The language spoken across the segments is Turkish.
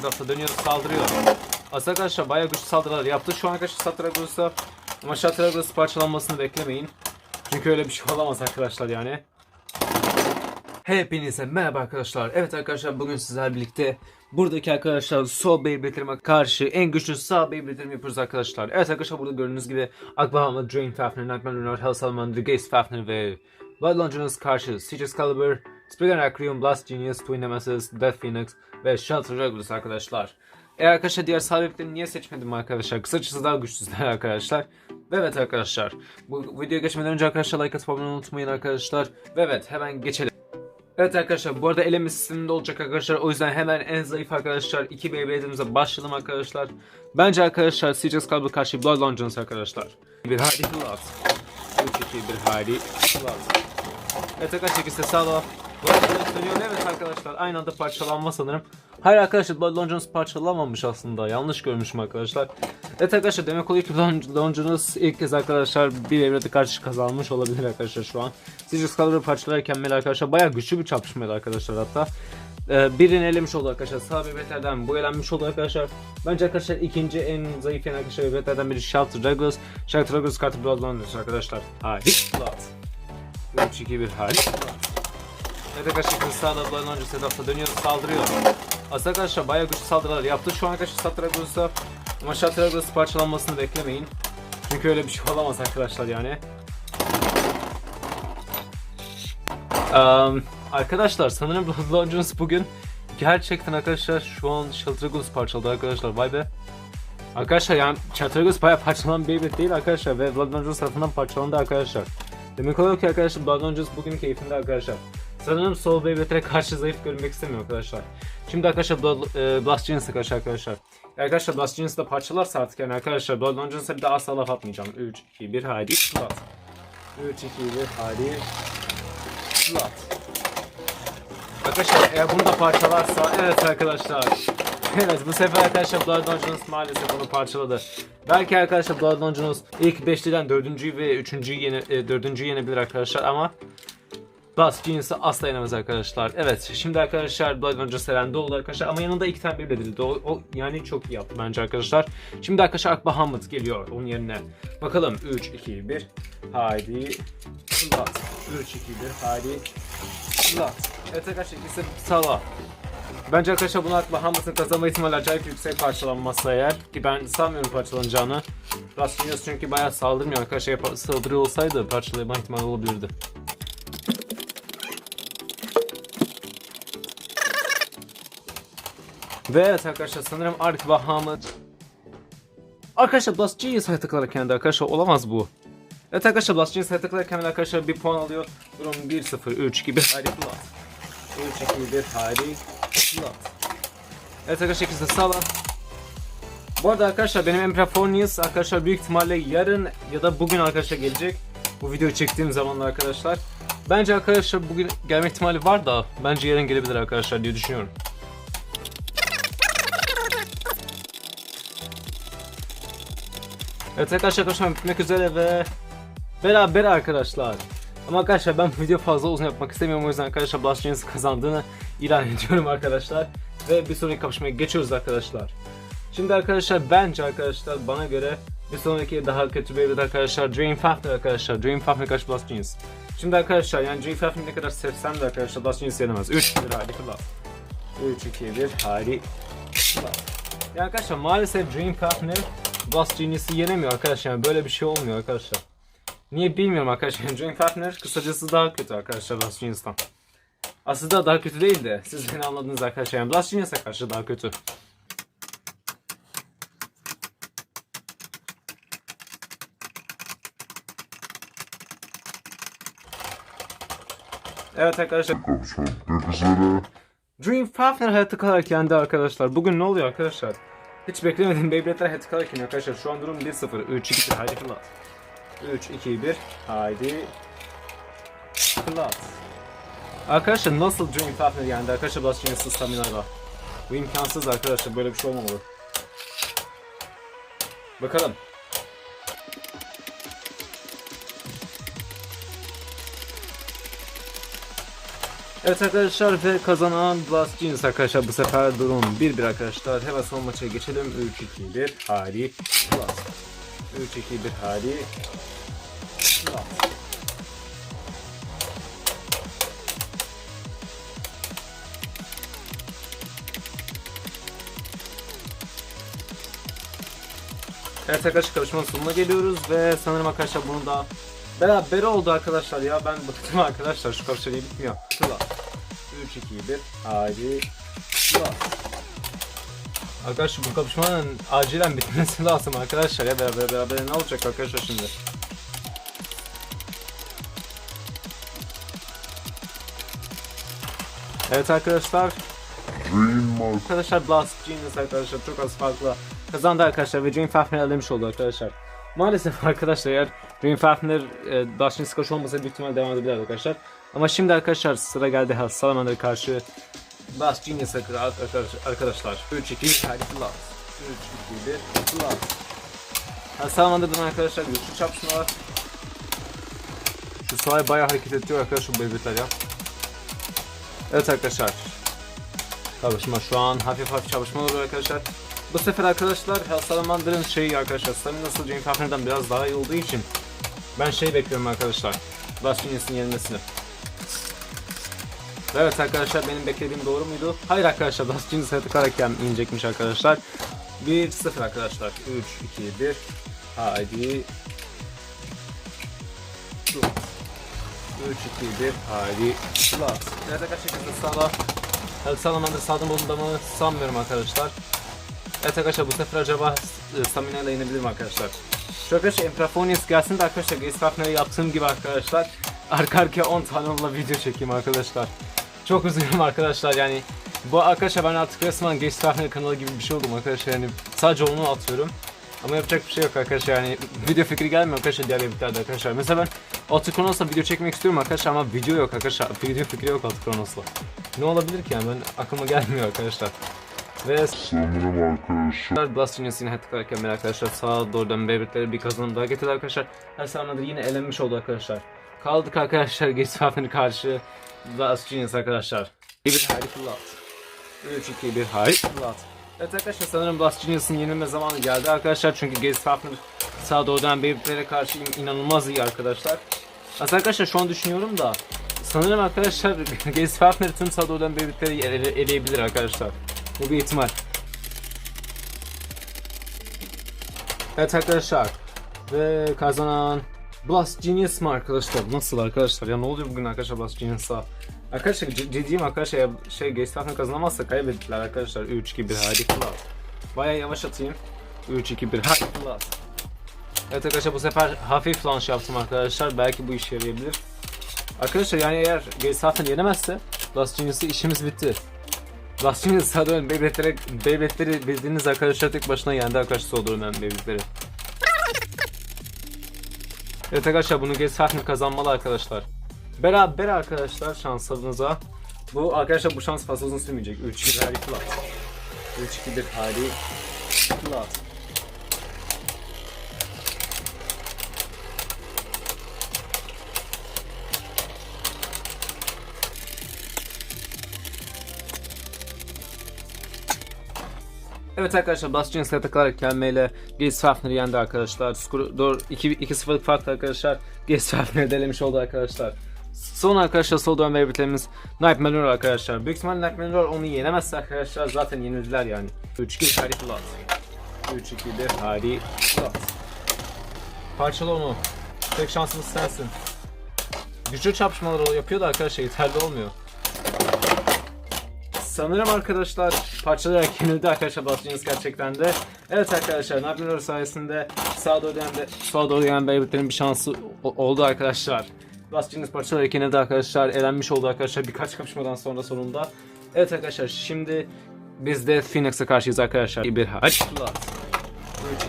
etrafta dönüyor saldırıyor. Aslında arkadaşlar bayağı güçlü saldırılar yaptı. Şu an arkadaşlar Satragos'a ama Satragos parçalanmasını beklemeyin. Çünkü öyle bir şey olamaz arkadaşlar yani. Hepinize merhaba arkadaşlar. Evet arkadaşlar bugün sizlerle birlikte buradaki arkadaşlar sol Beyblade'lerime karşı en güçlü sağ Beyblade'lerimi yapıyoruz arkadaşlar. Evet arkadaşlar burada gördüğünüz gibi Akbahama, Drain Fafnir, Nightmare Lunar, Hell Salamander, Gaze Fafnir ve Blood Longinus karşı Siege Excalibur, Spriggan Acrium, Blast Genius, Twin Nemesis, Death Phoenix ve Shelter Regulus arkadaşlar. E arkadaşlar diğer sağ Beyblade'leri niye seçmedim arkadaşlar? Kısacası daha güçsüzler arkadaşlar. Ve evet arkadaşlar bu videoya geçmeden önce arkadaşlar like atıp abone unutmayın arkadaşlar. Ve evet hemen geçelim. Evet arkadaşlar bu arada eleme sisteminde olacak arkadaşlar. O yüzden hemen en zayıf arkadaşlar 2 Beyblade'imize başlayalım arkadaşlar. Bence arkadaşlar Siege Excalibur karşı Blood Longinus arkadaşlar. Bir Hardy Blood. 3 2 bir Hardy Blood. Evet arkadaşlar ikisi de Blood dönüyor. Evet arkadaşlar aynı anda parçalanma sanırım. Hayır arkadaşlar Blood Longinus parçalanmamış aslında. Yanlış görmüşüm arkadaşlar. Evet arkadaşlar demek oluyor ki Lon- Longinus ilk kez arkadaşlar bir Beyblade'e karşı kazanmış olabilir arkadaşlar şu an. Siege Excalibur parçalarken Mel arkadaşlar bayağı güçlü bir çarpışmaydı arkadaşlar hatta. Ee, birini elemiş oldu arkadaşlar. Sağ Beyblade'lerden bu elenmiş oldu arkadaşlar. Bence arkadaşlar ikinci en zayıf yan arkadaşlar Beyblade'lerden biri Shelter Regulus. Shelter Regulus kartı Blood Longinus arkadaşlar. Hadi Blood. 3 2 1 arkadaşlar kız sağda Blood Longinus etrafta dönüyor saldırıyor. Aslında arkadaşlar bayağı güçlü saldırılar yaptı. Şu an arkadaşlar Regulus'a ama Regulus parçalanmasını beklemeyin. Çünkü öyle bir şey olamaz arkadaşlar yani. Um, arkadaşlar sanırım Blood Longinus bugün gerçekten arkadaşlar şu an Sheltragus parçaladı arkadaşlar vay be. Arkadaşlar yani Sheltragus bayağı parçalanan bir Beyblade değil arkadaşlar ve Blood Longinus tarafından parçalandı arkadaşlar. Demek oluyor ki arkadaşlar Blood Longinus bugün keyfinde arkadaşlar. Sanırım Soul Beyblade'lere karşı zayıf görünmek istemiyor arkadaşlar. Şimdi arkadaşlar Blood, e, Blast Genius'a karşı arkadaşlar. Arkadaşlar Blast Genius'ı da parçalarsa artık yani arkadaşlar Blood Longinus'a bir daha asla laf atmayacağım. 3, 2, 1 haydi Blood. 3, 2, 1 haydi Blood. Arkadaşlar eğer bunu da parçalarsa evet arkadaşlar. Evet bu sefer arkadaşlar Blood Longinus maalesef onu parçaladı. Belki arkadaşlar Blood Longinus ilk 5'liden 4. ve 3.'yü yene, e, 4. yenebilir arkadaşlar ama Blast Genius'ı asla yenemez arkadaşlar. Evet şimdi arkadaşlar Blood Longinus elendi oldu arkadaşlar ama yanında iki tane Beyblade edildi. O, o yani çok iyi yaptı bence arkadaşlar. Şimdi arkadaşlar Akbahamut geliyor onun yerine. Bakalım 3, 2, 1 haydi Blood. 3, 2, 1 haydi Blood. Evet arkadaşlar ikisi sağla. Bence arkadaşlar bunu Bahamas'ın kazanma ihtimali acayip yüksek parçalanmazsa eğer ki ben sanmıyorum parçalanacağını. Rastlıyoruz çünkü bayağı saldırmıyor arkadaşlar saldırıyor olsaydı parçalama ihtimali olabilirdi. Ve evet arkadaşlar sanırım Ark Bahamut Arkadaşlar Blast Genius'a tıklarken de arkadaşlar olamaz bu. Evet arkadaşlar Blast Genius'a tıklarken de arkadaşlar bir puan alıyor. Durum 1-0 3 2 1 haydi Blast. 3 2 1 haydi Blast. Evet arkadaşlar ikisi de sağlam. Bu arada arkadaşlar benim Emperor Fornius arkadaşlar büyük ihtimalle yarın ya da bugün arkadaşlar gelecek. Bu videoyu çektiğim zamanlar arkadaşlar. Bence arkadaşlar bugün gelme ihtimali var da bence yarın gelebilir arkadaşlar diye düşünüyorum. Evet arkadaşlar konuşmam bitmek üzere ve beraber arkadaşlar. Ama arkadaşlar ben video fazla uzun yapmak istemiyorum o yüzden arkadaşlar Blast kazandığını ilan ediyorum arkadaşlar. Ve bir sonraki kapışmaya geçiyoruz arkadaşlar. Şimdi arkadaşlar bence arkadaşlar bana göre bir sonraki daha kötü bir arkadaşlar Dream Fafnir arkadaşlar. Dream Fafnir karşı Blast Genius. Şimdi arkadaşlar yani Dream Fafnir ne kadar sevsem de arkadaşlar Blast Genius yenemez. 3 1 hadi Blast. 3 2 1 hadi Blast. Ya arkadaşlar maalesef Dream Fafnir Blast Genius'ı yenemiyor arkadaşlar. Yani böyle bir şey olmuyor arkadaşlar. Niye bilmiyorum arkadaşlar. Dream Fafnir kısacası daha kötü arkadaşlar Blast Genius'tan. Aslında daha kötü değil de siz beni anladınız arkadaşlar. Yani Blast Genius'a karşı daha kötü. Evet arkadaşlar. Dream Fafnir hayatı kalarken de arkadaşlar. Bugün ne oluyor arkadaşlar? Hiç beklemedim Beyblade'ler hayatı kalarken arkadaşlar. Şu an durum 1-0. 3 2 1 haydi fırlat. 3 2 1 haydi fırlat. Arkadaşlar nasıl Dream Fafnir yendi arkadaşlar Blast Genius'ın staminayla. Bu imkansız arkadaşlar böyle bir şey olmamalı. Bakalım. Evet arkadaşlar ve kazanan Blast Genius arkadaşlar bu sefer durum 1-1 arkadaşlar. Hemen son maça geçelim. 3-2-1 Hari Blast. 3-2-1 Hari Blast. Evet arkadaşlar karışmanın sonuna geliyoruz ve sanırım arkadaşlar bunu da beraber oldu arkadaşlar ya ben bıktım arkadaşlar şu karışları bitmiyor. Şurada. 3 2 1 Hadi. Şurada. Arkadaşlar bu kapışmanın acilen bitmesi lazım arkadaşlar ya beraber beraber ne olacak arkadaşlar şimdi? Evet arkadaşlar Arkadaşlar Blast Genius arkadaşlar çok az farkla kazandı arkadaşlar ve Dream Fafner'i elemiş oldu arkadaşlar. Maalesef arkadaşlar eğer Dream Fafner e, Blast Genius olmasa büyük ihtimalle devam edebilir arkadaşlar. Ama şimdi arkadaşlar sıra geldi Hell Salamander'a karşı Blast Genius'a arkadaşlar. arkadaşlar. 3 2 1 hadi Blast. 3 2 1 Blast. Hell Salamander'dan arkadaşlar güçlü çarpışma var. Şu sahayı bayağı hareket ediyor arkadaşlar bu bebekler ya. Evet arkadaşlar. Çalışma şu an hafif hafif çalışma oluyor arkadaşlar. Bu sefer arkadaşlar Hell Salamander'ın şeyi arkadaşlar Stamina'sı Jane Fafner'dan biraz daha iyi olduğu için ben şey bekliyorum arkadaşlar. Blast Genius'ın yenilmesini. Evet arkadaşlar benim beklediğim doğru muydu? Hayır arkadaşlar Blast Genius yatarak inecekmiş arkadaşlar. 1-0 arkadaşlar. 3, 2, 1. Haydi. 3, 2, 1. Haydi. Blast. Evet arkadaşlar sağla. El Salamander sağdan bulunda mı sanmıyorum arkadaşlar. Evet arkadaşlar bu sefer acaba e, stamina ile inebilirim arkadaşlar. Arkadaşlar Emprafonius gelsin de arkadaşlar Gaze yaptığım gibi arkadaşlar. Arka arkaya 10 tane onunla video çekeyim arkadaşlar. Çok üzgünüm arkadaşlar yani. Bu arkadaşlar ben artık resmen Gaze Fafner kanalı gibi bir şey oldum arkadaşlar yani. Sadece onu atıyorum. Ama yapacak bir şey yok arkadaşlar yani video fikri gelmiyor arkadaşlar diğer evitlerde arkadaşlar. Mesela ben Autochronos'la video çekmek istiyorum arkadaşlar ama video yok arkadaşlar. Video fikri yok Autochronos'la. Ne olabilir ki yani ben aklıma gelmiyor arkadaşlar. Ve Sanırım arkadaşlar. Blast Genius yine tıklarken arkadaşlar sağa doğru dön Beyblade'lere bir kazanım daha getirdi arkadaşlar. Her sahnemde yine elenmiş oldu arkadaşlar. Kaldık arkadaşlar Fafner'e karşı Genius arkadaşlar. Bir hayri fırlat. 3 2 1 hayri fırlat. Evet arkadaşlar sanırım Blast Genius'ın yenilme zamanı geldi arkadaşlar çünkü Gates Fafner sağa doğru dönen Beyblade'lere karşı in- inanılmaz iyi arkadaşlar. Aslında arkadaşlar şu an düşünüyorum da sanırım arkadaşlar Gates Fafner tüm sağa doğru dönen Beyblade'leri ele- eleyebilir arkadaşlar. Bu bir ihtimal. Evet arkadaşlar. Ve kazanan Blast Genius mı arkadaşlar? Nasıl arkadaşlar? Ya ne oluyor bugün arkadaşlar Blast Genius'a? Arkadaşlar ciddiyim arkadaşlar ya şey Gestafen kazanamazsa kaybettiler arkadaşlar 3-2-1 hadi klas. Baya yavaş atayım. 3-2-1 hadi klas. Evet arkadaşlar bu sefer hafif launch yaptım arkadaşlar. Belki bu işe yarayabilir. Arkadaşlar yani eğer Gestafen yenemezse Blast Genius'ı işimiz bitti. Blast Genius sağa dön Beyblade'lere Beyblade'leri bildiğiniz arkadaşlar tek başına yendi arkadaşlar sola dönen Beyblade'leri. Evet arkadaşlar bunu Gates Fafner kazanmalı arkadaşlar. Beraber arkadaşlar şanslarınıza. Bu arkadaşlar bu şans fazla uzun sürmeyecek. 3 2 Harry Flat. 3 2 1 Evet arkadaşlar Bastion takılarak gelmeyle Gaze Fafner'ı yendi arkadaşlar. Skoru 2-0'lık farklı arkadaşlar. Gaze Fafner'ı delemiş oldu arkadaşlar. Son arkadaşlar sol dön mevcutlarımız Knight Manor arkadaşlar. Büyük ihtimalle Knight Manor onu yenemezse arkadaşlar zaten yenildiler yani. 3-2 Harry Flat. 3-2 1 Harry Flat. Parçala onu. Tek şansımız sensin. Güçlü çarpışmalar yapıyor da arkadaşlar yeterli olmuyor. Sanırım arkadaşlar parçalayarak yenildi arkadaşlar Bastion's gerçekten de. Evet arkadaşlar Nagnor sayesinde sağa doğru yenen, sağa bir şansı oldu arkadaşlar. Bastion's parçalayarak yenildi arkadaşlar. Elenmiş oldu arkadaşlar birkaç kapışmadan sonra sonunda. Evet arkadaşlar şimdi biz de Phoenix'e karşıyız arkadaşlar. Bir hali Plat.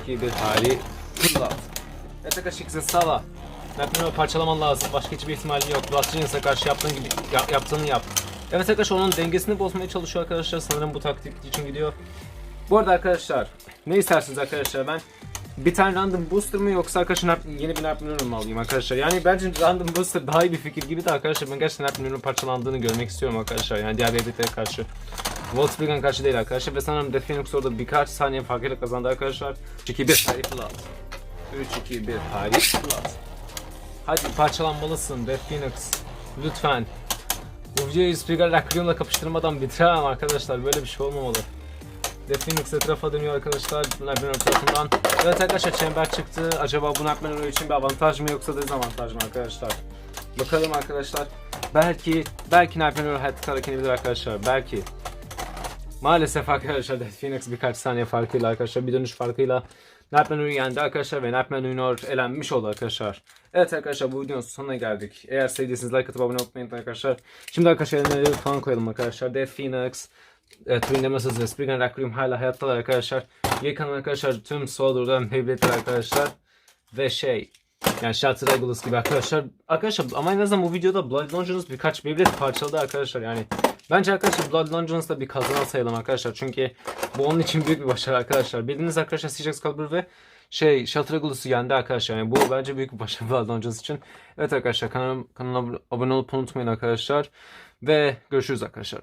3 2 1 hali. Evet arkadaşlar ikisi sağla. Nagnor parçalaman lazım. Başka hiçbir ihtimali yok. Bastion's'a karşı yaptığın gibi ya- yaptığını yap. Evet arkadaşlar onun dengesini bozmaya çalışıyor arkadaşlar. Sanırım bu taktik için gidiyor. Bu arada arkadaşlar ne istersiniz arkadaşlar ben bir tane random booster mı yoksa arkadaşlar yeni bir Nerf mu alayım arkadaşlar? Yani bence random booster daha iyi bir fikir gibi de arkadaşlar ben gerçekten Nerf parçalandığını görmek istiyorum arkadaşlar. Yani diğer beyblere karşı. Volkswagen karşı değil arkadaşlar ve sanırım Phoenix orada birkaç saniye farkıyla kazandı arkadaşlar. 3-2-1 Harry Flat. 3-2-1 Harry Flat. Hadi parçalanmalısın Phoenix. Lütfen. Videoyu Spigar Lacrium'la kapıştırmadan bitiremem arkadaşlar. Böyle bir şey olmamalı. Death Phoenix etrafa dönüyor arkadaşlar. Nightmare tarafından. Evet arkadaşlar Chamber çıktı. Acaba bu Nightmare için bir avantaj mı yoksa dezavantaj mı arkadaşlar? Bakalım arkadaşlar. Belki belki Nightmare hayatta hareketini bilir arkadaşlar. Belki. Maalesef arkadaşlar Death Phoenix birkaç saniye farkıyla arkadaşlar bir dönüş farkıyla Nightmare yendi arkadaşlar ve Nightmare Junior elenmiş oldu arkadaşlar. Evet arkadaşlar bu videonun sonuna geldik. Eğer sevdiyseniz like atıp abone olmayı arkadaşlar. Şimdi arkadaşlar önerileri falan koyalım arkadaşlar. Death Phoenix, e, Twin Nemesis ve Spriggan Requiem hala hayattalar arkadaşlar. Kalan arkadaşlar tüm Soldier'dan Beyblade'ler arkadaşlar. Ve şey yani Shelter Regulus gibi arkadaşlar. Arkadaşlar ama en azından bu videoda Blood Longinus birkaç Beyblade parçaladı arkadaşlar yani. Bence arkadaşlar Blood Longinus'da bir kazanan sayalım arkadaşlar. Çünkü bu onun için büyük bir başarı arkadaşlar. Bildiğiniz arkadaşlar CJ Excalibur ve şey Regulus'u yendi arkadaşlar. Yani bu bence büyük bir başarı Blood Longinus için. Evet arkadaşlar kanala, kanala abone olup unutmayın arkadaşlar. Ve görüşürüz arkadaşlar.